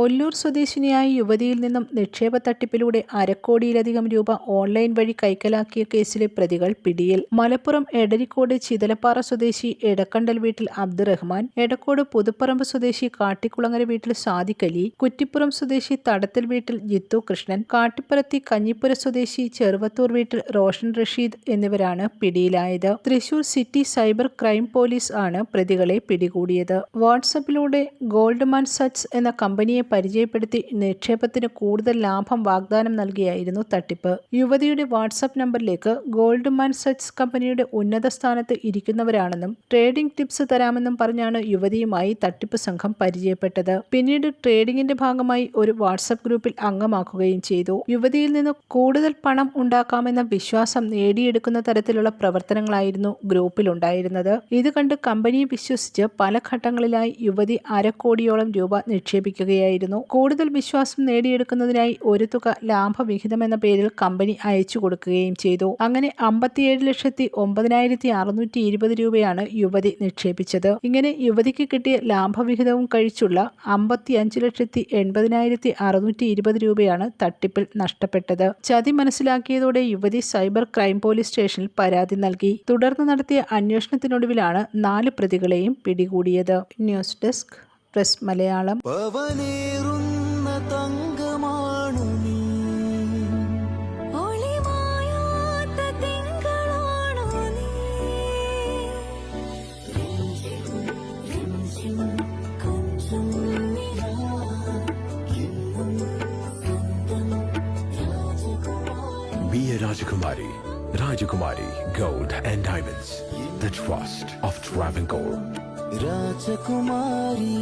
ഒല്ലൂർ സ്വദേശിനിയായ യുവതിയിൽ നിന്നും നിക്ഷേപ തട്ടിപ്പിലൂടെ അരക്കോടിയിലധികം രൂപ ഓൺലൈൻ വഴി കൈക്കലാക്കിയ കേസിലെ പ്രതികൾ പിടിയിൽ. മലപ്പുറം എടരിക്കോട് ചിതലപ്പാറ സ്വദേശി എടക്കണ്ടൽ വീട്ടിൽ അബ്ദുറഹ്മാൻ എടക്കോട് പുതുപ്പറമ്പ് സ്വദേശി കാട്ടിക്കുളങ്ങര വീട്ടിൽ സാദിഖ് അലി കുറ്റിപ്പുറം സ്വദേശി തടത്തിൽ വീട്ടിൽ ജിത്തു കൃഷ്ണൻ കാട്ടിപ്പുറത്തി കഞ്ഞിപ്പുര സ്വദേശി ചെറുവത്തൂർ വീട്ടിൽ റോഷൻ റഷീദ് എന്നിവരാണ് പിടിയിലായത്. Thrissur city cyber crime police ആണ് പ്രതികളെ പിടികൂടിയത്. വാട്സപ്പിലൂടെ ഗോൾഡ്മാൻ സച്ച് എന്ന കമ്പനിയെ പരിചയപ്പെടുത്തി നിക്ഷേപത്തിന് കൂടുതൽ ലാഭം വാഗ്ദാനം നൽകിയായിരുന്നു തട്ടിപ്പ്. യുവതിയുടെ വാട്സപ്പ് നമ്പറിലേക്ക് ഗോൾഡ്മാൻ സച്ച് കമ്പനിയുടെ ഉന്നത സ്ഥാനത്ത് ഇരിക്കുന്നവരാണെന്നും ട്രേഡിംഗ് ടിപ്സ് തരാമെന്നും പറഞ്ഞാണ് യുവതിയുമായി തട്ടിപ്പ് സംഘം പരിചയപ്പെട്ടത്. പിന്നീട് ട്രേഡിംഗിന്റെ ഭാഗമായി ഒരു വാട്സപ്പ് ഗ്രൂപ്പിൽ അംഗമാക്കുകയും ചെയ്തു. യുവതിയിൽ നിന്ന് കൂടുതൽ പണം ഉണ്ടാക്കാമെന്ന വിശ്വാസം നേടിയെടുക്കുന്ന തരത്തിലുള്ള പ്രവർത്തനങ്ങളായിരുന്നു ഗ്രൂപ്പിലുണ്ടായിരുന്നത്. ഇത് കണ്ട് കമ്പനിയെ വിശ്വസിച്ച് പല ഘട്ടങ്ങളിലായി യുവതി അരക്കോടിയോളം രൂപ നിക്ഷേപിക്കുകയായിരുന്നു. കൂടുതൽ വിശ്വാസം നേടിയെടുക്കുന്നതിനായി ഒരു തുക ലാഭവിഹിതം എന്ന പേരിൽ കമ്പനി അയച്ചു കൊടുക്കുകയും ചെയ്തു. അങ്ങനെ അമ്പത്തിയേഴ് ലക്ഷത്തി ഒമ്പതിനായിരത്തി അറുന്നൂറ്റി ഇരുപത് രൂപയാണ് യുവതി നിക്ഷേപിച്ചത്. ഇങ്ങനെ യുവതിക്ക് കിട്ടിയ ലാഭവിഹിതവും കഴിച്ചുള്ള അമ്പത്തി അഞ്ച് ലക്ഷത്തി എൺപതിനായിരത്തി അറുന്നൂറ്റി ഇരുപത് രൂപയാണ് തട്ടിപ്പിൽ നഷ്ടപ്പെട്ടത്. ചതി മനസ്സിലാക്കിയതോടെ യുവതി സൈബർ ക്രൈം പോലീസ് സ്റ്റേഷനിൽ പരാതി നൽകി. തുടർന്ന് നടത്തിയ അന്വേഷണത്തിനൊടുവിലാണ് നാല് പ്രതികളെയും പിടികൂടിയത്. ന്യൂസ് ഡെസ്ക് പ്രസ് മലയാളം എന്നും സ്വന്തം രാജകുമാരി Be a Rajakumari. Rajakumari Gold and Diamonds. The trust of Travancore. രാജകുമാരി